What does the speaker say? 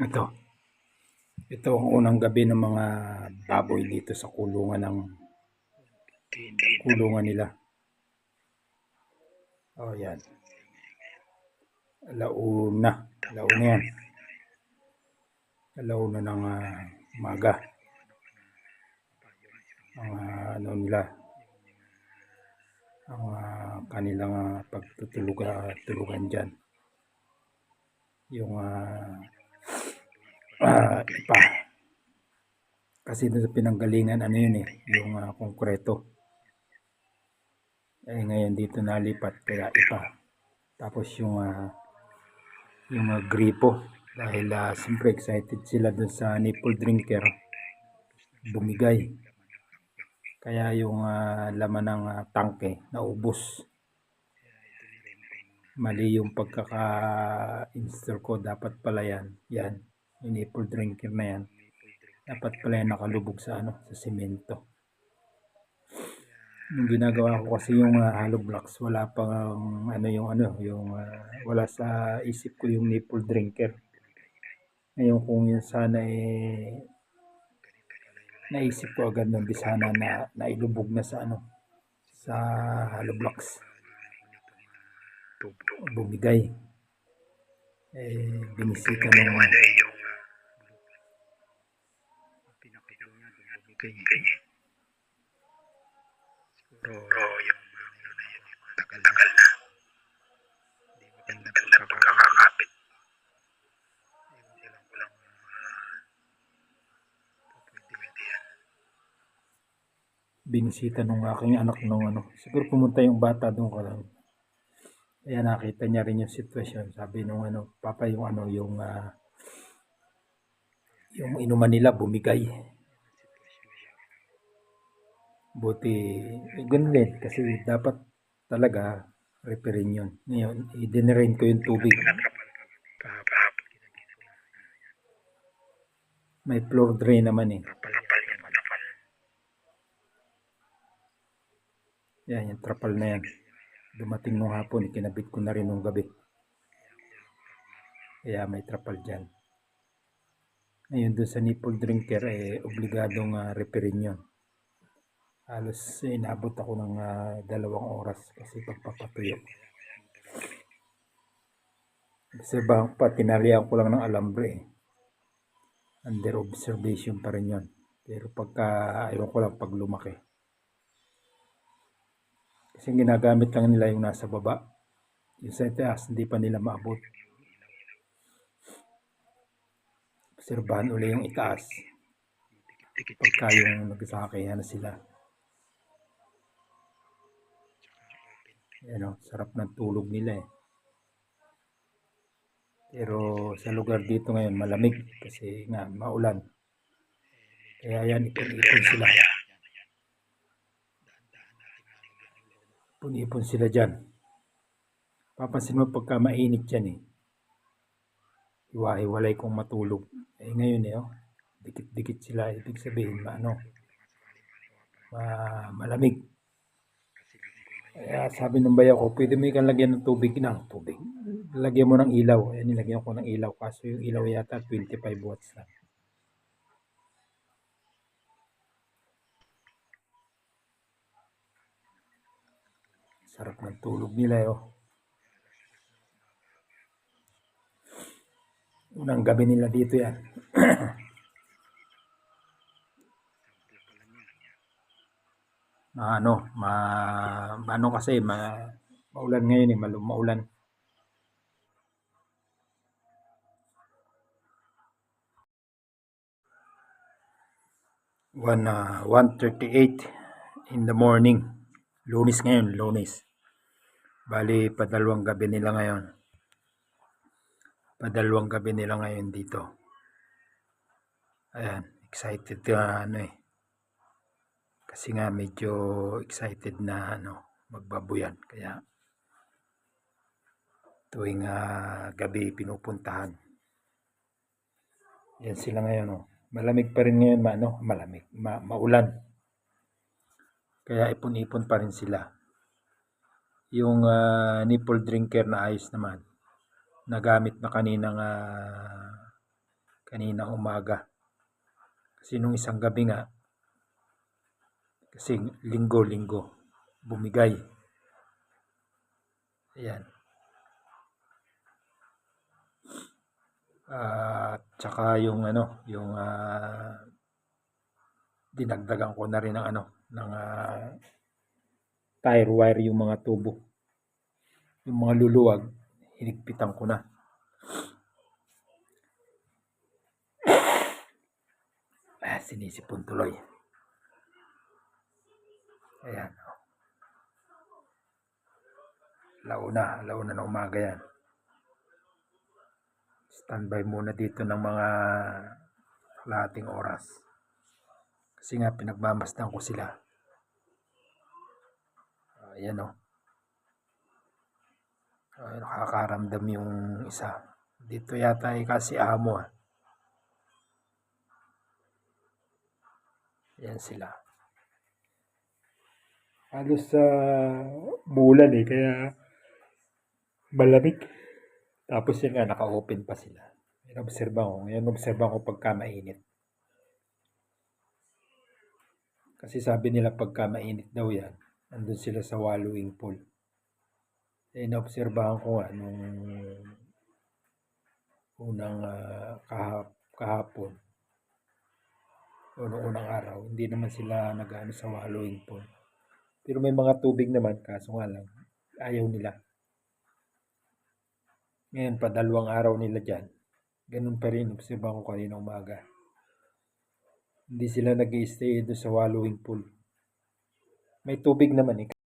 Ito. Ito ang unang gabi ng mga baboy dito sa kulungan ng kulungan nila. Oh, yan. Alauna. Alauna yan. Alauna ng ah, umaga. Ang ah, ano nila. Ang ah, kanilang ah, pagtutulugan tulugan dyan. Yung ah, ah, ipa. Kasi doon sa pinanggalingan, ano yun eh, yung ah, konkreto. Eh ngayon dito nalipat, kaya ipa. Tapos yung ah, yung ah, gripo. Dahil ah, siyempre excited sila doon sa nipple drinker. Bumigay. Kaya yung ah, laman ng ah, tangke naubos. Mali yung pagkaka-install ko. Dapat pala yan. Yan. Yung nipple drinker na yan. Dapat pala yan nakalubog sa ano, sa semento. Yung ginagawa ko kasi yung ah, hollow blocks, wala pang ano yung ano, yung ah, wala sa isip ko yung nipple drinker. Ngayon kung yun sana eh naisip ko agad nung di na nailubog na sa ano sa hollow blocks bumigay eh binisita ng Siguro yung ano na yun, yung tagal na. Hindi magandang pagkakakapit. Ewan ko lang walang pwede yan. binisita nung aking anak nung ano. Siguro pumunta yung bata doon ka lang. Kaya nakita niya rin yung sitwasyon. Sabi nung ano papa yung ano yung ah, yung inuman nila bumigay buti eh, ganun din kasi dapat talaga referin yun. Ngayon i-drain ko yung tubig. May floor drain naman eh. Yan yung trapal na yan. Dumating nung hapon ikinabit ko na rin nung gabi. Kaya may trapal dyan. Ngayon doon sa nipple drinker eh obligadong uh, referin yun halos inabot ako ng ah, dalawang oras kasi pagpapatuyo. Sa bang pa tinalihan ko lang ng alambre eh. under observation pa rin yun. Pero pagka ayaw ko lang pag lumaki. Kasi ginagamit lang nila yung nasa baba. Yung sa itaas hindi pa nila maabot. Obserbahan uli yung itaas. Pagka yung nagsakaya na sila Yan o, sarap ng tulog nila eh. Pero sa lugar dito ngayon malamig kasi nga maulan. Kaya yan, ipon-ipon sila. Ipon-ipon sila dyan. Papansin mo pagka mainit yan eh. Iwahiwalay kong matulog. Eh ngayon eh, oh, dikit-dikit sila. Ibig sabihin, maano, ma malamig. Kaya sabi ng bayaw ko, pwede mo ikang lagyan ng tubig ng tubig. Lagyan mo ng ilaw. Ayan, nilagyan ko ng ilaw. Kaso yung ilaw yata 25 watts lang. Sarap ng tulog nila eh, oh. Unang gabi nila dito yan. na ano, ma, ano kasi, ma, maulan ngayon eh, malum, maulan. One, uh, 1.38 in the morning. Lunis ngayon, lunis. Bali, padalawang gabi nila ngayon. Padalawang gabi nila ngayon dito. Ayan, excited ka ano eh. Kasi nga medyo excited na ano, magbabuyan. Kaya tuwing ah, gabi pinupuntahan. Yan sila ngayon oh. Malamig pa rin ngayon, ma, ano, malamig, ma, maulan. Kaya ipon-ipon pa rin sila. Yung ah, nipple drinker na ayos naman. Nagamit na kaninang ah, kanina umaga. Kasi nung isang gabi nga, kasi linggo-linggo, bumigay. Ayan. At tsaka yung ano, yung ah, dinagdagan ko na rin ng ano, ng ah, tire wire yung mga tubo. Yung mga luluwag, hinigpitan ko na. Ah, sinisipon tuloy. Ayan. oh. Launa, launa na umaga yan. Standby muna dito ng mga kalahating oras. Kasi nga pinagmamasdan ko sila. Ayan o. Ay, nakakaramdam yung isa. Dito yata ay kasi amo ah. Yan sila. Halos sa bulan eh, kaya malamig. Tapos yun nga, naka-open pa sila. Yan obserban ko. Yan obserban ko pagka mainit. Kasi sabi nila pagka mainit daw yan, nandun sila sa wallowing pool. Eh, naobserbahan ko nga nung unang ah, kahap, kahapon o nung unang araw, hindi naman sila nag-ano sa wallowing pool. Pero may mga tubig naman, kaso nga lang, ayaw nila. Ngayon pa, dalawang araw nila dyan. Ganun pa rin, obserbahan ko kanina umaga. Hindi sila nag stay doon sa wallowing pool. May tubig naman eh.